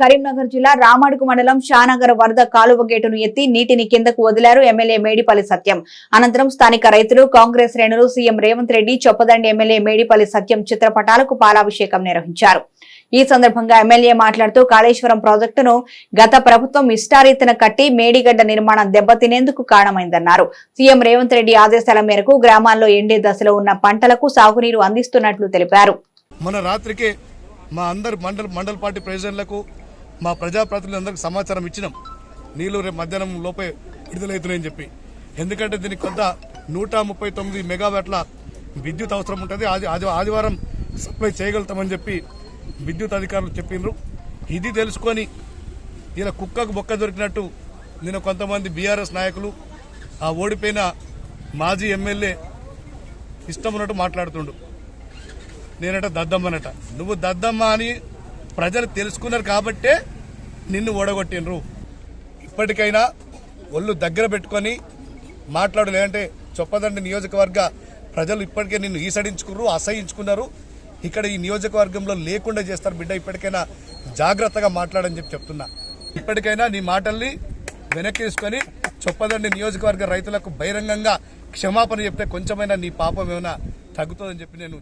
కరీంనగర్ జిల్లా రామాడుగు మండలం షానగర్ వరద కాలువ గేటును ఎత్తి నీటిని కిందకు వదిలారు ఎమ్మెల్యే మేడిపల్లి సత్యం. అనంతరం స్థానిక రైతులు కాంగ్రెస్ శ్రేణులు సీఎం రేవంత్ రెడ్డి చొప్పదండి ఎమ్మెల్యే మేడిపల్లి సత్యం చిత్రపటాలకు పాలాభిషేకం నిర్వహించారు. ఈ సందర్భంగా ఎమ్మెల్యే మాట్లాడుతూ కాళేశ్వరం ప్రాజెక్టును గత ప్రభుత్వం ఇష్టారీతిన కట్టి మేడిగడ్డ నిర్మాణం దెబ్బతినేందుకు కారణమైందన్నారు. సీఎం రేవంత్ రెడ్డి ఆదేశాల మేరకు గ్రామాల్లో ఎండే దశలో ఉన్న పంటలకు సాగునీరు అందిస్తున్నట్లు తెలిపారు. మన రాత్రికి మా అందరి మండల మండల పార్టీ ప్రెసిడెంట్లకు మా ప్రజాప్రతినిధులందరికీ సమాచారం ఇచ్చినాం. నీళ్ళు రేపు మధ్యాహ్నం లోపే విడుదలవుతున్నాయని చెప్పి. ఎందుకంటే దీనికి కొంత నూట ముప్పై తొమ్మిది మెగావాట్ల విద్యుత్ అవసరం ఉంటుంది. ఆది ఆది- ఆదివారం సప్లై చేయగలుగుతామని చెప్పి విద్యుత్ అధికారులు చెప్పిండ్రు. ఇది తెలుసుకొని ఇలా కుక్కకు బొక్క దొరికినట్టు నేను కొంతమంది బీఆర్ఎస్ నాయకులు ఆ ఓడిపోయిన మాజీ ఎమ్మెల్యే ఇష్టం ఉన్నట్టు మాట్లాడుతుండు. నేనట దద్దమ్మనట నువ్వు దద్దమ్మ అని ప్రజలు తెలుసుకున్నారు కాబట్టే నిన్ను ఓడగొట్టినరు ఇప్పటికైనా ఒళ్ళు దగ్గర పెట్టుకొని మాట్లాడు లేదంటే చొప్పదండి నియోజకవర్గ ప్రజలు ఇప్పటికే నిన్ను ఈసడించుకున్నారు అసహించుకున్నారు. ఇక్కడ ఈ నియోజకవర్గంలో లేకుండా చేస్తారు బిడ్డ ఇప్పటికైనా జాగ్రత్తగా మాట్లాడని చెప్పి చెప్తున్నా. ఇప్పటికైనా నీ మాటల్ని వెనక్కి తీసుకొని చొప్పదండి నియోజకవర్గ రైతులకు బహిరంగంగా క్షమాపణ చెప్తే కొంచెమైనా నీ పాపం ఏమైనా తగ్గుతుందని చెప్పి నేను